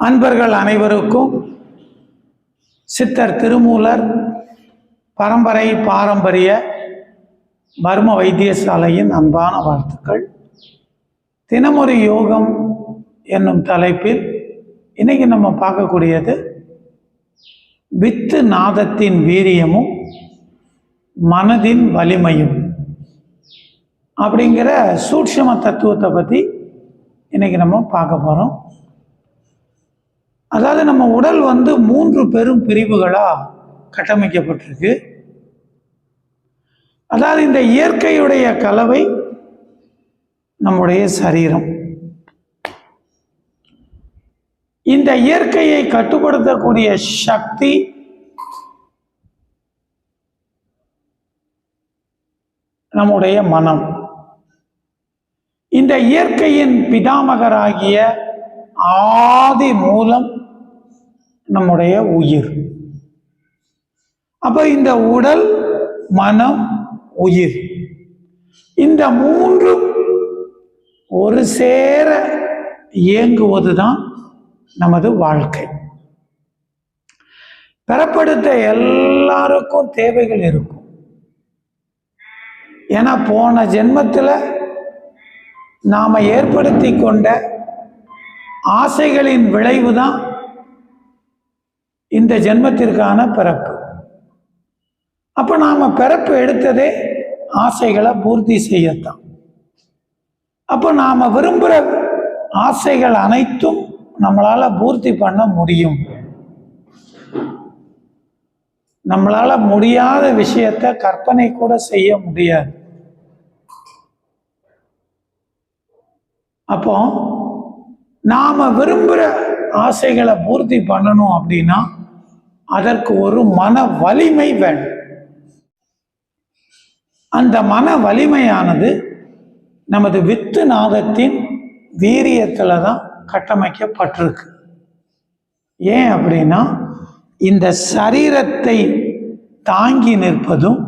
அன்பர்கள் அனைவருக்கும் சித்தர் திருமூலர் பரம்பரை பாரம்பரிய மர்ம வைத்தியசாலையின் அன்பான வாழ்த்துக்கள். தினமொரு யோகம் என்னும் தலைப்பில் இன்னைக்கு நம்ம பார்க்கக்கூடியது வித்து நாதத்தின் வீரியமும் மனதின் வலிமையும் அப்படிங்கிற சூட்சம தத்துவத்தை பற்றி இன்னைக்கு நம்ம பார்க்க போகிறோம் அதாவது நம்ம உடல் வந்து மூன்று பெரும் பிரிவுகளாக கட்டமைக்கப்பட்டிருக்கு. அதாவது இந்த இயற்கையுடைய கலவை நம்முடைய சரீரம். இந்த இயற்கையை கட்டுப்படுத்தக்கூடிய சக்தி நம்முடைய மனம். இந்த இயற்கையின் பிதாமகராகிய ஆதி மூலம் நம்முடைய உயிர். அப்ப இந்த உடல் மனம் உயிர். இந்த மூன்றும் ஒரு சேர இயங்குவதுதான் நமது வாழ்க்கை. பெறப்படுத்த எல்லாருக்கும் தேவைகள் இருக்கும். ஏன்னா போன ஜென்மத்தில் நாம் ஏற்படுத்தி கொண்ட ஆசைகளின் விளைவு தான் இந்த ஜென்மத்திற்கான பிறப்பு. அப்போ நாம் பிறப்பு எடுத்ததே ஆசைகளை பூர்த்தி செய்யத்தான். அப்போ நாம் விரும்புகிற ஆசைகள் அனைத்தும் நம்மளால் பூர்த்தி பண்ண முடியும். நம்மளால் முடியாத விஷயத்தை கற்பனை கூட செய்ய முடியாது. அப்போ நாம் விரும்புகிற ஆசைகளை பூர்த்தி பண்ணணும் அப்படின்னா அதற்கு ஒரு மன வலிமை வேணும் அந்த மன வலிமையானது நமது வித்து நாதத்தின் வீரியத்தில் தான் கட்டமைக்கப்பட்டிருக்கு. ஏன் அப்படின்னா இந்த சரீரத்தை தாங்கி நிற்பதும்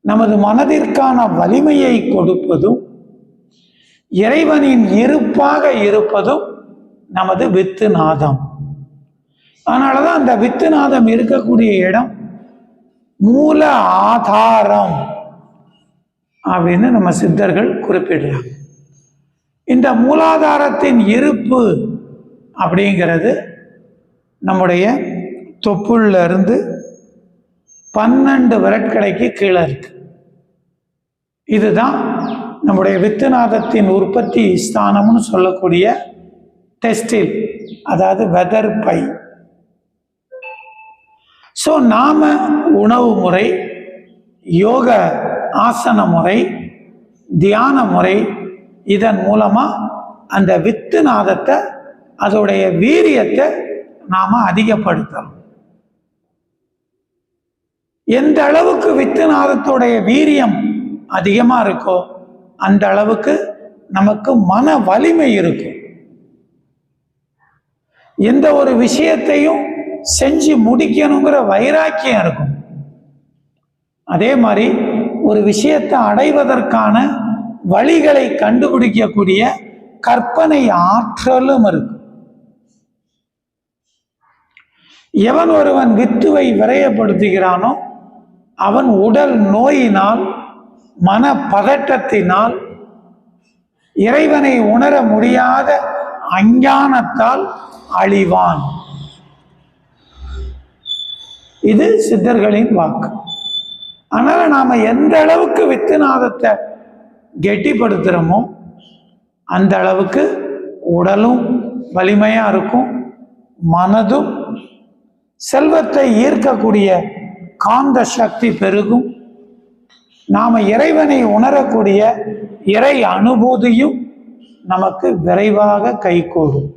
நமது மனதிற்கான வலிமையை கொடுப்பதும் இறைவனின் இருப்பாக இருப்பதும் நமது வித்து நாதம் அதனால தான் அந்த வித்துநாதம் இருக்கக்கூடிய இடம் மூல ஆதாரம் அப்படின்னு நம்ம சித்தர்கள் குறிப்பிடுறாங்க. இந்த மூலாதாரத்தின் இருப்பு அப்படிங்கிறது நம்முடைய தொப்புள்ள இருந்து பன்னெண்டு விரட்கடைக்கு கீழே இருக்கு. இதுதான் நம்முடைய வித்துநாதத்தின் உற்பத்தி ஸ்தானம்னு சொல்லக்கூடிய டெஸ்டில் அதாவது வெதர் பை. ஸோ நாம உணவு முறை யோக ஆசன முறை தியான முறை இதன் மூலமாக அந்த வித்து நாதத்தை அதோடைய வீரியத்தை நாம் அதிகப்படுத்தணும். எந்த அளவுக்கு வித்து நாதத்துடைய வீரியம் அதிகமாக இருக்கோ அந்த அளவுக்கு நமக்கு மன வலிமை இருக்கும். எந்த ஒரு விஷயத்தையும் செஞ்சு முடிக்கணுங்கிற வைராக்கியம் இருக்கும். அதே மாதிரி ஒரு விஷயத்தை அடைவதற்கான வழிகளை கண்டுபிடிக்கக்கூடிய கற்பனை ஆற்றலும் இருக்கும். எவன் ஒருவன் வித்துவை விரயப்படுத்துகிறானோ அவன் உடல் நோயினால் மன பதட்டத்தினால் இறைவனை உணர முடியாத அஞ்ஞானத்தால் அழிவான். இது சித்தர்களின் வாக்கு. அதனால் நாம் எந்த அளவுக்கு வித்துநாதத்தை கெட்டிப்படுத்துகிறோமோ அந்த அளவுக்கு உடலும் வலிமையாக இருக்கும் மனதும் செல்வத்தை ஈர்க்கக்கூடிய காந்த சக்தி பெருகும். நாம் இறைவனை உணரக்கூடிய இறை அனுபூதியும் நமக்கு விரைவாக கைகூடும்.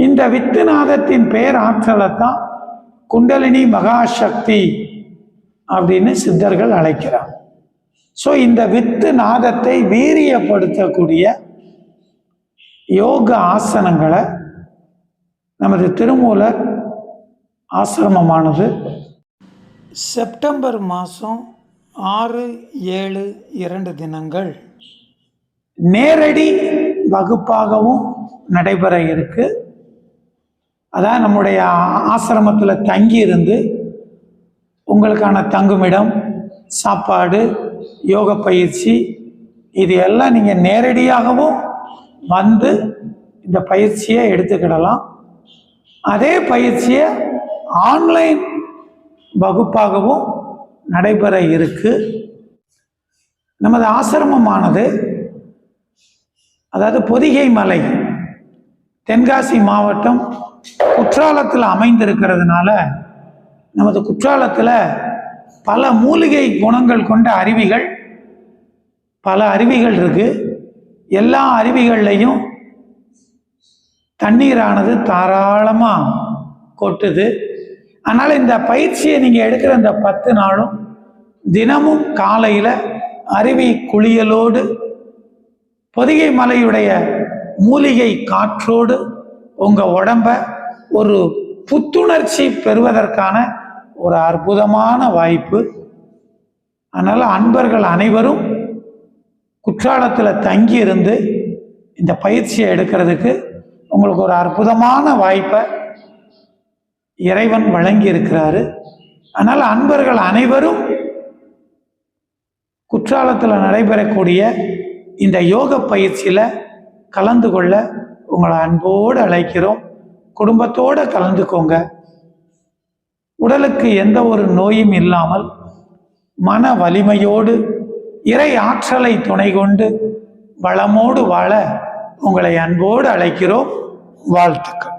இந்த வித்துநாதத்தின் பெயர் ஆற்றலை தான் குண்டலினி மகாசக்தி அப்படின்னு சித்தர்கள் அழைக்கிறார் ஸோ இந்த வித்து நாதத்தை வீரியப்படுத்தக்கூடிய யோக ஆசனங்களை நமது திருமூலர் ஆசிரமமானது செப்டம்பர் மாதம் ஆறு ஏழு இரண்டு தினங்கள் நேரடி வகுப்பாகவும் நடைபெற இருக்குது அதான் நம்முடைய ஆசிரமத்தில் தங்கி இருந்து உங்களுக்கான தங்குமிடம் சாப்பாடு யோக பயிற்சி இது எல்லாம் நீங்கள் நேரடியாகவும் வந்து இந்த பயிற்சியை எடுத்துக்கிடலாம். அதே பயிற்சியை ஆன்லைன் வகுப்பாகவும் நடைபெற இருக்கு. நமது ஆசிரமமானது அதாவது பொதிகை மலை தென்காசி மாவட்டம் குற்றாலத்தில் அமைந்திருக்கிறதுனால நமது குற்றாலத்தில் பல மூலிகை குணங்கள் கொண்ட அருவிகள் பல அருவிகள் இருக்கு. எல்லா அருவிகள்லையும் தண்ணீரானது தாராளமாக கொட்டுது. அதனால் இந்த பயிற்சியை நீங்கள் எடுக்கிற இந்த பத்து நாளும் தினமும் காலையில் அருவி குளியலோடு பொதிகை மலையுடைய மூலிகை காற்றோடு உங்கள் உடம்ப ஒரு புத்துணர்ச்சி பெறுவதற்கான ஒரு அற்புதமான வாய்ப்பு. அதனால் அன்பர்கள் அனைவரும் குற்றாலத்தில் தங்கி இருந்து இந்த பயிற்சியை எடுக்கிறதுக்கு உங்களுக்கு ஒரு அற்புதமான வாய்ப்பை இறைவன் வழங்கி இருக்கிறாரு அதனால் அன்பர்கள் அனைவரும் குற்றாலத்தில் நடைபெறக்கூடிய இந்த யோக பயிற்சியில் கலந்து கொள்ள உங்களை அன்போடு அழைக்கிறோம். குடும்பத்தோடு கலந்துக்கோங்க. உடலுக்கு எந்த ஒரு நோயும் இல்லாமல் மன வலிமையோடு இறை ஆற்றலை துணை கொண்டு வளமோடு வாழ உங்களை அன்போடு அழைக்கிறோம். வாழ்த்துக்கள்.